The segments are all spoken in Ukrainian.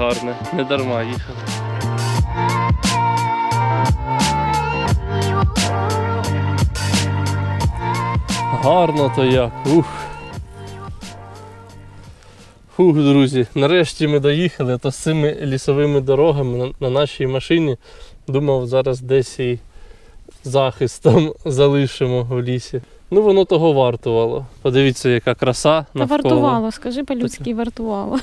Гарне, не дарма їхали. Гарно то як. Ух. Фух, друзі, нарешті ми доїхали, то з цими лісовими дорогами на, на нашій машині. Думав, зараз десь і захистом залишимо в лісі. Ну воно того вартувало. Подивіться, яка краса навколо. вартувало, скажи по-людськи, вартувало.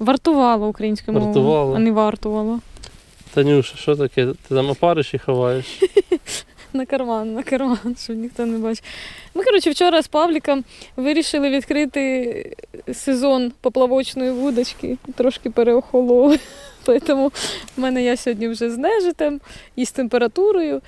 Вартувало українською мовою, Вартувало. а не вартувало. Танюша, що таке? Ти там опариші ховаєш? На карман, на карман, щоб ніхто не бачив. Ми, коротше, вчора з Павліком вирішили відкрити сезон поплавочної вудочки. Трошки переохололи. Тому в мене я сьогодні вже з нежитем і з температурою.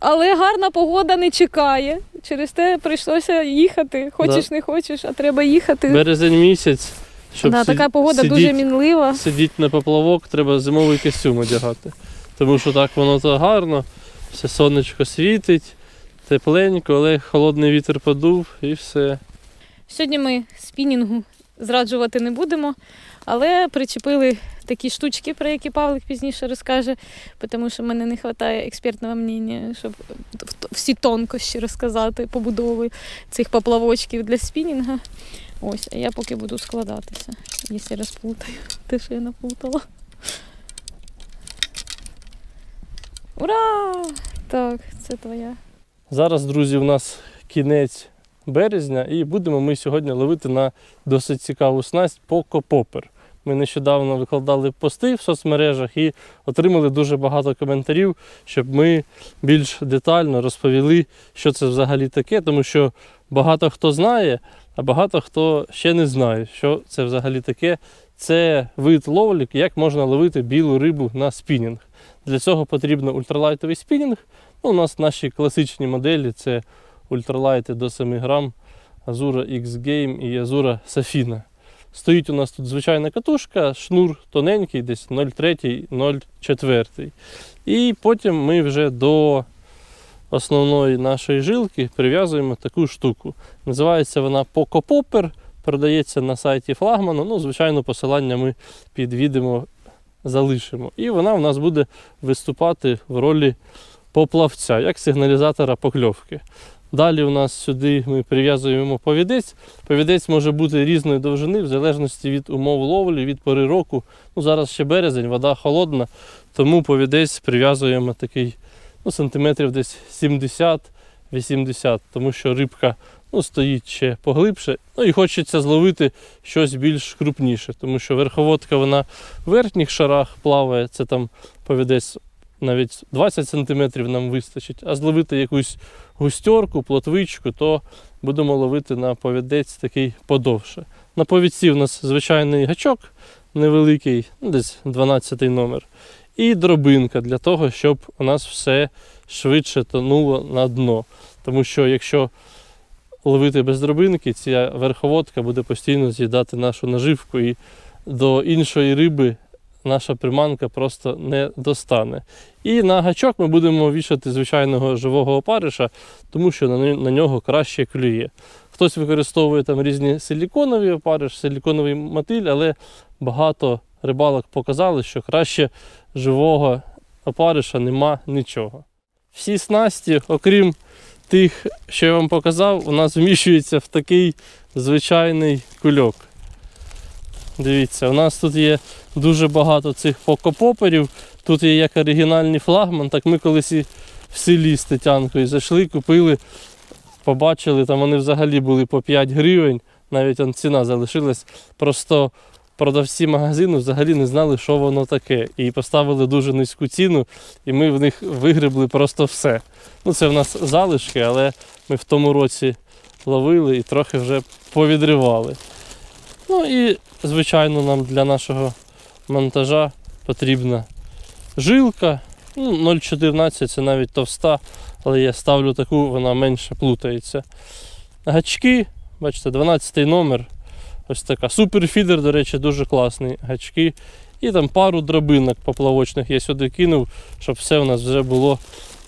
Але гарна погода не чекає. Через те прийшлося їхати. Хочеш, не хочеш, а треба їхати. Березень місяць. Щоб да, така погода сидіть, дуже мінлива. сидіть на поплавок, треба зимовий костюм одягати. Тому що так воно то гарно, все сонечко світить, тепленько, але холодний вітер подув і все. Сьогодні ми спінінгу зраджувати не будемо, але причепили такі штучки, про які Павлик пізніше розкаже, тому що в мене не вистачає експертного мнення, щоб всі тонкощі розказати побудови цих поплавочків для спінінга. Ось, а я поки буду складатися, якщо розплутаю те, що я наплутала. Ура! Так, це твоя. Зараз, друзі, у нас кінець березня, і будемо ми сьогодні ловити на досить цікаву снасть покопопер. Ми нещодавно викладали пости в соцмережах і отримали дуже багато коментарів, щоб ми більш детально розповіли, що це взагалі таке, тому що багато хто знає, а багато хто ще не знає, що це взагалі таке. Це вид ловлі, як можна ловити білу рибу на спінінг. Для цього потрібно ультралайтовий спінінг. Ну, у нас наші класичні моделі це ультралайти до 7 грам, Azura X Game і Azura Safina. Стоїть у нас тут звичайна катушка, шнур тоненький, десь 0,3-0,4. І потім ми вже до основної нашої жилки прив'язуємо таку штуку. Називається вона Popper, продається на сайті флагману. Ну, звичайно, посилання ми під відео залишимо. І вона в нас буде виступати в ролі поплавця, як сигналізатора покльовки. Далі у нас сюди ми прив'язуємо повідець. Повідець може бути різної довжини, в залежності від умов ловлі, від пори року. Ну, зараз ще березень, вода холодна, тому повідець прив'язуємо такий ну, сантиметрів десь 70-80, тому що рибка ну, стоїть ще поглибше. Ну і хочеться зловити щось більш крупніше, тому що верховодка вона в верхніх шарах плаває, це там повідець навіть 20 см нам вистачить, а зловити якусь густерку, плотвичку, то будемо ловити на повідець такий подовше. На повідці у нас звичайний гачок невеликий, ну, десь 12 номер. І дробинка для того, щоб у нас все швидше тонуло на дно. Тому що якщо ловити без дробинки, ця верховодка буде постійно з'їдати нашу наживку і до іншої риби наша приманка просто не достане. І на гачок ми будемо вішати звичайного живого опариша, тому що на нього краще клює. Хтось використовує там різні силіконові опариш, силіконовий мотиль, але багато рибалок показали, що краще живого опариша нема нічого. Всі снасті, окрім тих, що я вам показав, у нас вміщуються в такий звичайний кульок. Дивіться, у нас тут є дуже багато цих покопоперів. Тут є як оригінальний флагман, так ми колись і в селі з Тетянкою зайшли, купили, побачили, там вони взагалі були по 5 гривень, навіть ціна залишилась. Просто продавці магазину взагалі не знали, що воно таке. І поставили дуже низьку ціну, і ми в них вигребли просто все. Ну, це в нас залишки, але ми в тому році ловили і трохи вже повідривали. Ну і, звичайно, нам для нашого монтажа потрібна жилка. Ну, 0,14 це навіть товста, але я ставлю таку, вона менше плутається. Гачки, бачите, 12 номер. Ось така. Суперфідер, до речі, дуже класний. Гачки. І там пару дробинок поплавочних я сюди кинув, щоб все у нас вже було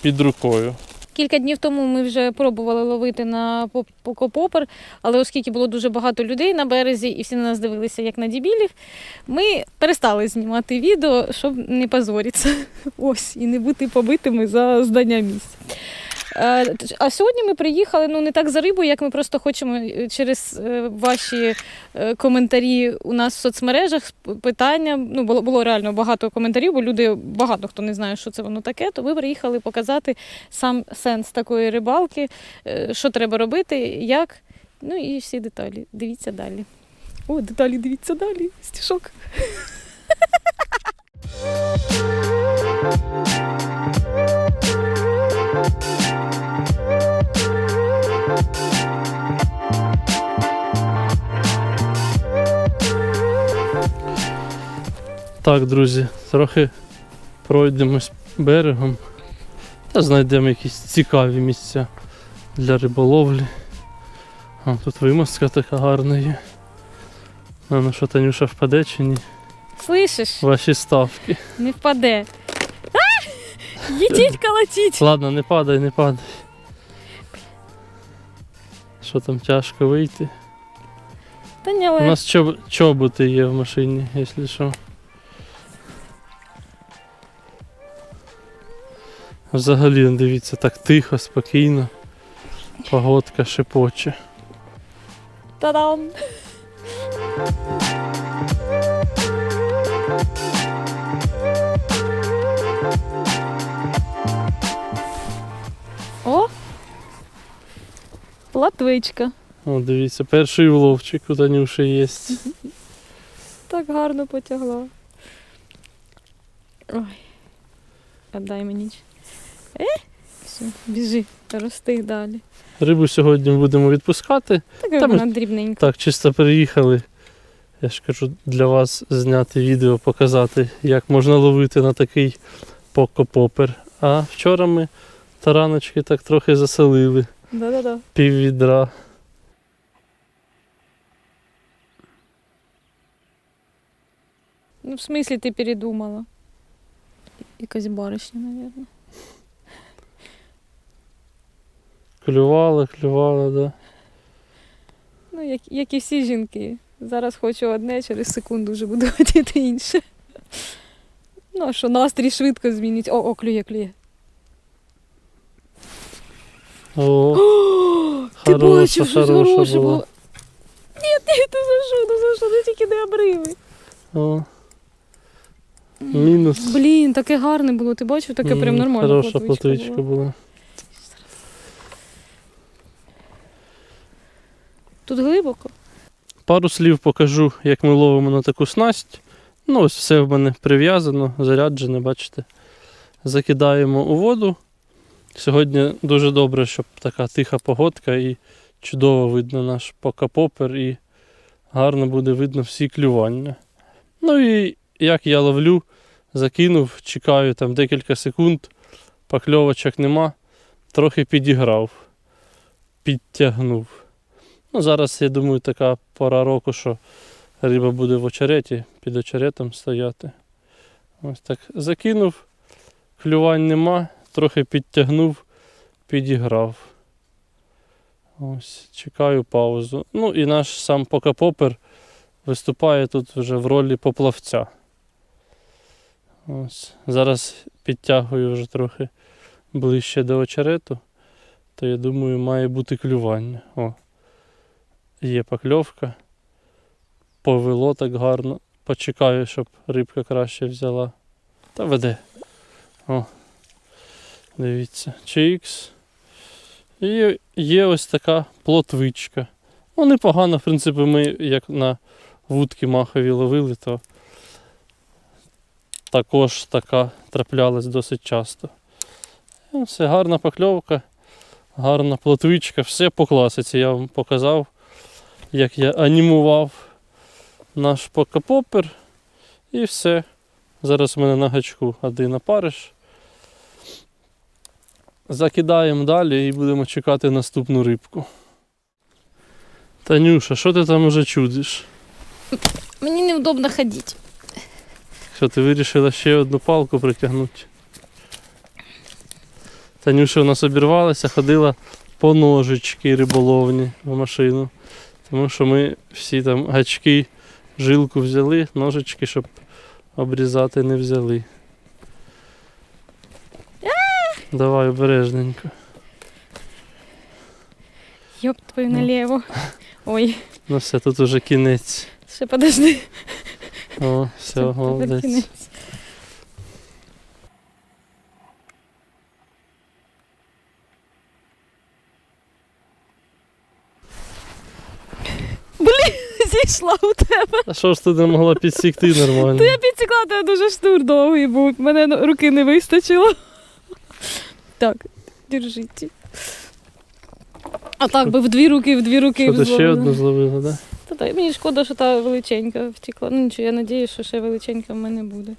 під рукою. Кілька днів тому ми вже пробували ловити на поп- покопопер, але оскільки було дуже багато людей на березі і всі на нас дивилися як на дібілів, ми перестали знімати відео, щоб не позоритися. Ось, і не бути побитими за здання місця. Е, А сьогодні ми приїхали ну не так за рибою, як ми просто хочемо е, через е, ваші коментарі у нас в соцмережах питання. Ну було було реально багато коментарів, бо люди багато хто не знає, що це воно таке. То ми приїхали показати сам сенс такої рибалки, що треба робити, як. Ну і всі деталі. Дивіться далі. О, деталі, дивіться далі. Стішок. Так, друзі, трохи пройдемось берегом та знайдемо якісь цікаві місця для риболовлі. А, тут вимостка така гарна є. А ну що, Танюша впаде чи ні? Слышиш? Ваші ставки. Не впаде. А! Їдіть колотіть! Ладно, не падай, не падай. Що там тяжко вийти? Та ні, У нас чоб... чоботи є в машині, якщо що. Взагалі, дивіться, так тихо, спокійно. Погодка шепоче. Та-дам! О! Платвичка. О, дивіться, перший уловчик у Танюші є. Так гарно потягла. Ой. Отдай мені. Е? Все, біжи, рости далі. Рибу сьогодні будемо відпускати. Так Та ми- вона дрібненька. Так, чисто приїхали. Я ж кажу, для вас зняти відео, показати, як можна ловити на такий покопопер. А вчора ми тараночки так трохи заселили. Да-да-да. Пів відра. Ну, в смислі ти передумала? Якась баришня, мабуть. Клювала, клювала, да. Ну, як, як і всі жінки. Зараз хочу одне, через секунду вже буду хотіти інше. Ну, а що настрій швидко змінить. О, о, клює, клює. О, Ти хороша, бачив, щось хороша хороше була. було. Ні, ні, ти за що, ну за що, ну тільки не обриви. О. Мінус. Блін, таке гарне було, ти бачив, таке М, прям нормально. Хороша плотвичка була. Тут глибоко. Пару слів покажу, як ми ловимо на таку снасть. Ну, ось все в мене прив'язано, заряджене, бачите. Закидаємо у воду. Сьогодні дуже добре, щоб така тиха погодка і чудово видно наш покапопер і гарно буде видно всі клювання. Ну і як я ловлю, закинув, чекаю там декілька секунд, покльовочок нема, трохи підіграв, підтягнув. Ну, зараз, я думаю, така пора року, що риба буде в очереті, під очеретом стояти. Ось так закинув, клювань нема, трохи підтягнув, підіграв. Ось, чекаю паузу. Ну і наш сам покапопер виступає тут вже в ролі поплавця. Ось. Зараз підтягую вже трохи ближче до очерету, то я думаю, має бути клювання. О. Є покльовка. Повело так гарно. Почекаю, щоб рибка краще взяла. Та веде. О. Дивіться. Чикс. І є ось така плотвичка. Ну, непогано, в принципі, ми як на вудки махові ловили, то також така траплялась досить часто. Ну, Все, гарна покльовка, гарна плотвичка, все по класиці я вам показав як я анімував наш покапопер. І все. Зараз у мене на гачку один опариш. Закидаємо далі і будемо чекати наступну рибку. Танюша, що ти там уже чудиш? Мені неудобно ходити. Що ти вирішила ще одну палку притягнути? Танюша у нас обірвалася, ходила по ножички риболовні в машину. Тому що ми всі там гачки, жилку взяли, ножички, щоб обрізати не взяли. Давай обережненько. Йоп твою Ну. наліво. Ой, Ну все, тут уже кінець. ще подожди. О, все, молодець. Блін, зійшла у тебе. А що ж ти не могла підсікти нормально? То я підсікла, тебе дуже штур довгий був. Мене руки не вистачило. Так, держіть. А так би в дві руки, в дві руки Що ти ще одну зловила, так? Та так, мені шкода, що та величенька втекла. Ну нічого, я надіюсь, що ще величенька в мене буде.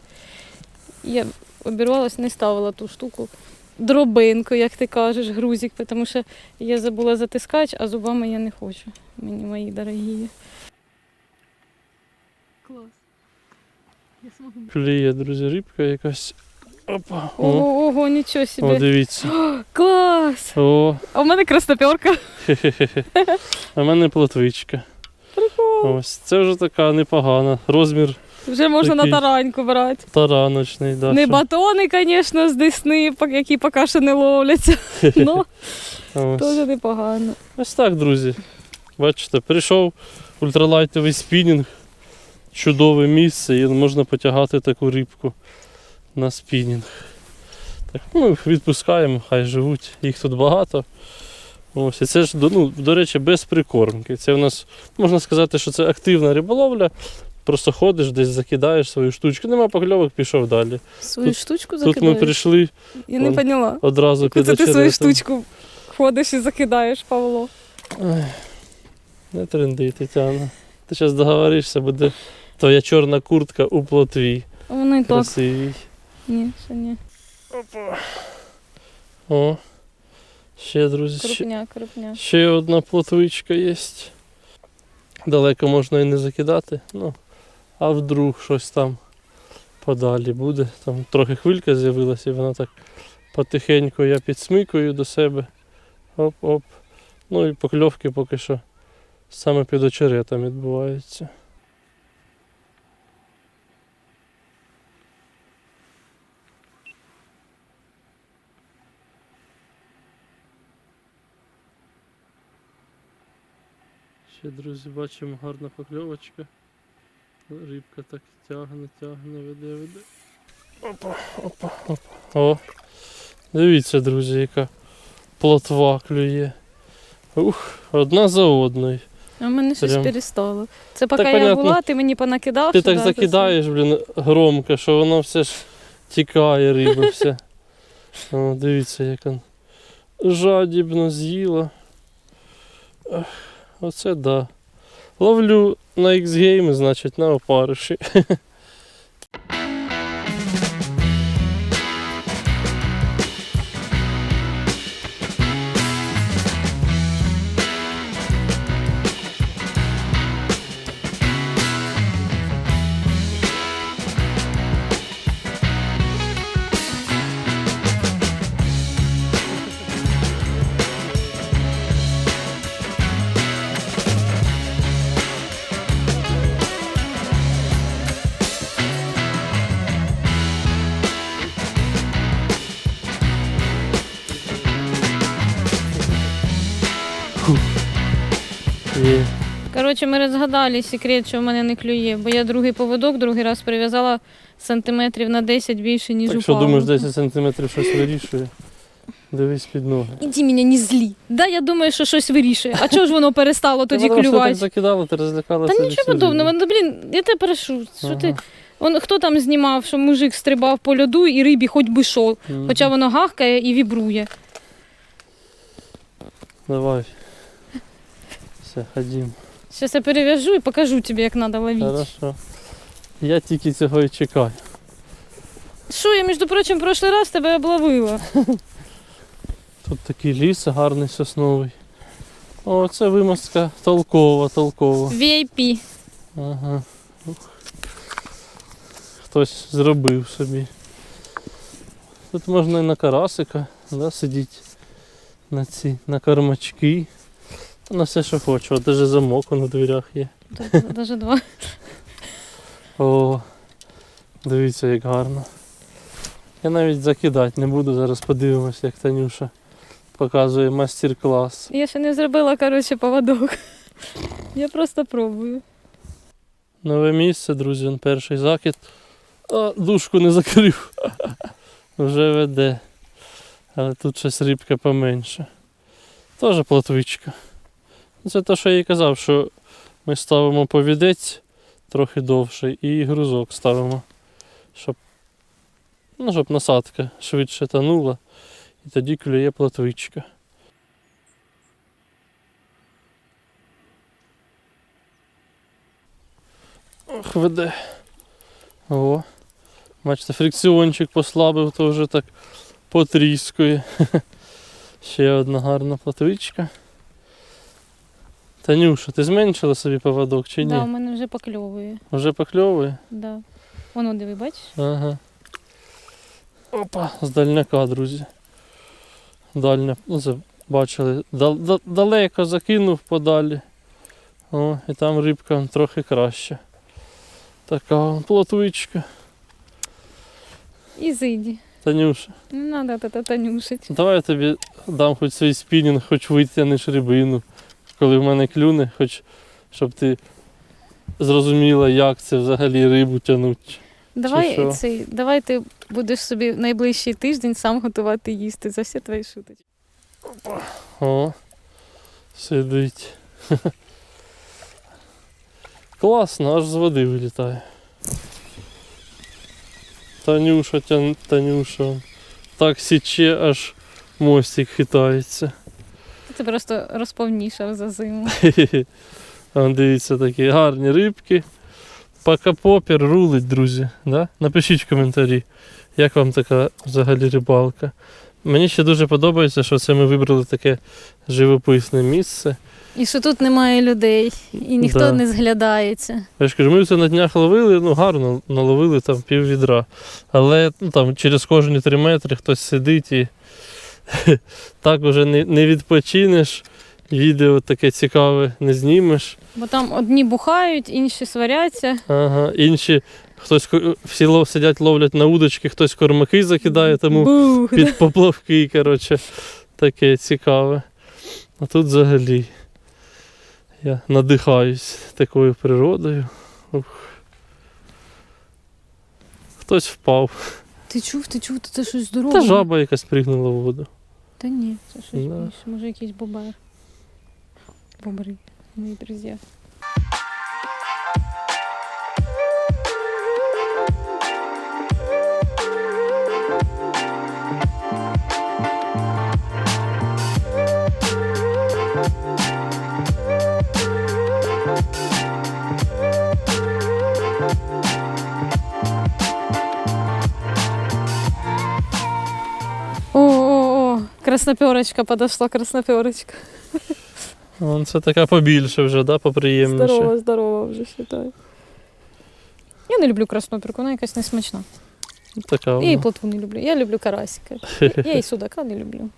Я обірвалась, не ставила ту штуку. Дробинку, як ти кажеш, грузик, тому що я забула затискач, а зубами я не хочу. Мені мої дорогі. Клас. Я. Кліє, друзі, рибка якась. Опа. О, Ого, ого, нічого о собі. дивіться. Клас! О, А в мене красноперка. хе-хе-хе. А в мене плотвичка. Прикол. Ось, це вже така непогана. Розмір Вже можна Такий. на тараньку брати. тараночний. Да, не що- батони, звісно, з десни, які поки що не ловляться. Ну, теж непогано. Ось так, друзі. Бачите, прийшов ультралайтовий спінінг. Чудове місце і можна потягати таку рибку на спінінг. Так, їх відпускаємо, хай живуть. Їх тут багато. Ось, і це ж, ну, до речі, без прикормки. Це в нас, можна сказати, що це активна риболовля. Просто ходиш, десь закидаєш свою штучку. Нема покльовок, пішов далі. Свою Тут- штучку Тут ми прийшли Я не поняла. одразу під Це ти свою штучку ходиш і закидаєш, Павло. Ой, не тренди, Тетяна. Ти зараз договоришся, буде твоя чорна куртка у плотві. А воно і так. Красивій. Ні, ще ні. О. Ще, друзі, ще, Крупня, крупня. ще одна плотвичка є. Далеко можна і не закидати. Ну, а вдруг щось там подалі буде. Там трохи хвилька з'явилася, і вона так потихеньку я підсмикую до себе. Оп-оп. Ну і покльовки поки що саме під очеретом відбуваються. Ще, друзі, бачимо гарна покльовочка. Рибка так тягне, тягне, веде, веде. Опа, опа, опа. О! Дивіться, друзі, яка плотва клює. Ух, одна за одною. А в мене щось Прям. перестало. Це поки я понятно. була, ти мені понакидав. Ти так закидаєш, блін, громко, що воно все ж тікає, риба вся. О, дивіться, як він жадібно з'їла. Ех, Оце да. Ловлю на X-Game, значить, на опариші. Є. Коротше, ми розгадали секрет, що в мене не клює, бо я другий поводок, другий раз прив'язала сантиметрів на 10 більше, ніж Так що думаєш, 10 см щось вирішує. Дивись під ноги. Іди мене не злі. Да, я думаю, що щось вирішує. А чого ж воно перестало тоді вона все так клювати? закидала, ти розлякалася. Та нічого все подобного. Ну, блін, я тебе прошу. Що ти? Ага. Он, хто там знімав, що мужик стрибав по льоду і рибі хоч би шов, Мгм. хоча воно гахкає і вібрує. Давай. Все, ходім. Зараз я перев'яжу і покажу тобі, як треба ловити. Хорошо. Я тільки цього і чекаю. Що, я, між прочим, прошлий раз тебе обловила. Тут такий ліс гарний сосновий. О, це вимостка толкова, толкова. VIP. Ага. Ух. Хтось зробив собі. Тут можна і на карасика да, сидіть на ці на кормачки. На все, що хочу. От даже замок на дверях є. Тут навіть два. О, дивіться, як гарно. Я навіть закидати не буду, зараз подивимось, як Танюша показує майстер-клас. Я ще не зробила, коротше, поводок. Я просто пробую. Нове місце, друзі, он перший закид. А, дужку не закрив. Вже веде. Але тут щось рибка поменше. Теж плотвичка. Це те, що я і казав, що ми ставимо повідець трохи довший і грузок ставимо, щоб, ну, щоб насадка швидше танула. І тоді клює плотвичка. Ох, веде. О. Бачите, фрикціончик послабив, то вже так потріскує. Ще одна гарна платвичка. Танюша, ти зменшила собі поводок чи ні? Да, у мене вже покльовує. Вже покльовує? Да. Воно диви, бачиш? Ага. Опа, з дальняка, друзі. Дальня, ну це бачили, дал- да- далеко закинув подалі. О, і там рибка трохи краща. Така плотвичка. І зиді. Танюша, Не треба та танюшить. давай я тобі дам хоч свій спінінг, хоч витягнеш рибину, коли в мене клюне, хоч щоб ти зрозуміла, як це взагалі рибу тягнуть. Давай цей, давай ти будеш собі найближчий тиждень сам готувати їсти за всі твої шуточки. О, сидить. Класно, аж з води вилітає. Танюша, тян, Танюша. Так січе, аж мостик хитається. Ти просто розповнішав за зиму. Дивіться, такі гарні рибки. Пакапопір рулить, друзі. Да? Напишіть в коментарі, як вам така взагалі рибалка. Мені ще дуже подобається, що це ми вибрали таке живописне місце. І що тут немає людей, і ніхто Да. не зглядається. Я ж кажу, ми це на днях ловили, ну гарно наловили там пів відра. Але ну, там через кожні три метри хтось сидить і так уже не, не відпочинеш, відео таке цікаве не знімеш. Бо там одні бухають, інші сваряться. Ага, інші хтось всі лов, сидять, ловлять на удочки, хтось кормаки закидає, тому Бух, да. під поплавки, коротше, таке цікаве. А тут взагалі я надихаюсь такою природою. Ух. Хтось впав. Ти чув, ти чув, це щось здорове. Та жаба якась пригнула в воду. Та ні, це щось Да. більше. Може якийсь бобер. Бобри, мої друзі. Красноперочка подошла, красноперочка. Вон це така побільше вже, да, поприємніше. Здорово, здорово вже вважаю. Я не люблю красноперку, вона якась несмачна. Така Я і вона. плотву не люблю. Я люблю карасика. Я і судака не люблю.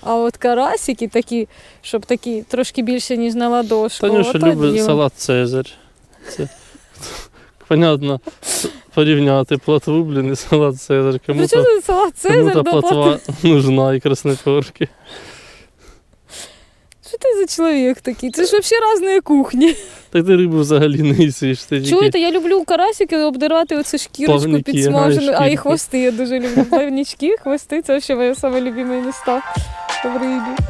А от карасики такі, щоб такі трошки більше, ніж на ладошку. Танюша любить салат Цезарь. Це, понятно, порівняти платву, блін, і салат Цезарь. При Кому-то чому салат Цезар кому-то до плотви? платва нужна і красноперки. Що ти за чоловік такий? Це ж взагалі різні кухні. Так ти рибу взагалі не їсиш. Ти тільки Чуєте, я люблю карасики обдирати оце шкірочку Плавники, підсмажену, а і шкірки. хвости я дуже люблю. Плавнички, хвости це ще моє саме любиме місто в рибі.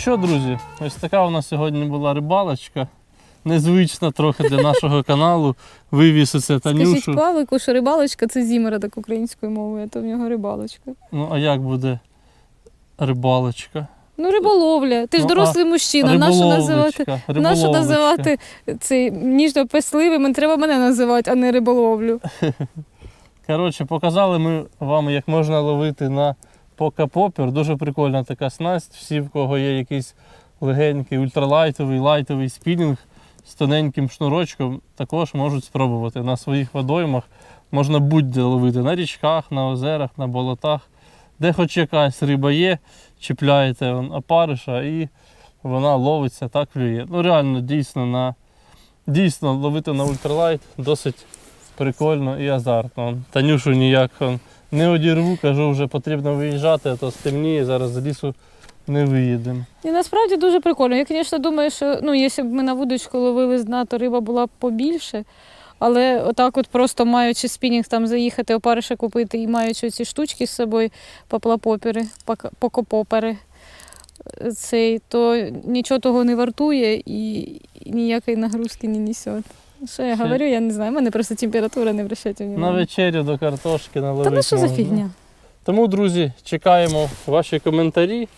Що, друзі, ось така у нас сьогодні була рибалочка. Незвична трохи для нашого каналу. Вивіз оце Скажіть Танюшу. Павлику, що рибалочка це зімера так українською мовою, а то в нього рибалочка. Ну а як буде рибалочка? Ну, риболовля. Ти ж Ну, дорослий мужчина. Нащо називати? Нащо називати цей ніжно песливим? Треба мене називати, а не риболовлю. Коротше, показали ми вам, як можна ловити на покапопер. Дуже прикольна така снасть. Всі, в кого є якийсь легенький, ультралайтовий, лайтовий спінінг з тоненьким шнурочком, також можуть спробувати. На своїх водоймах можна будь-де ловити на річках, на озерах, на болотах. Де хоч якась риба є, чіпляєте он, опариша і вона ловиться, так клює. Ну реально, дійсно, на, дійсно ловити на ультралайт досить прикольно і азартно. Танюшу ніяк не одірву, кажу, вже потрібно виїжджати, а то стемніє, зараз з лісу не виїдемо. І насправді дуже прикольно. Я, звісно, думаю, що ну, якщо б ми на вудочку ловили з дна, то риба була б побільше. Але отак, от просто маючи спінінг там заїхати, опариша купити і маючи ці штучки з собою, поплапопери, покопопери, цей, то нічого того не вартує і ніякої нагрузки не несе. Що я Ще- говорю, я не знаю. У мене просто температура не вращайте На внимання. вечерю до картошки наловити. Та ну що за можна. фігня? Тому, друзі, чекаємо ваші коментарі.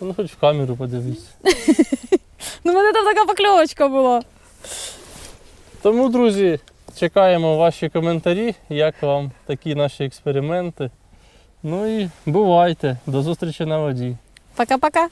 Ну, хоч в камеру подивіться. Ну, в мене там така покльовочка була. Тому, друзі, чекаємо ваші коментарі, як вам такі наші експерименти. Ну і бувайте. До зустрічі на воді. Пока-пока.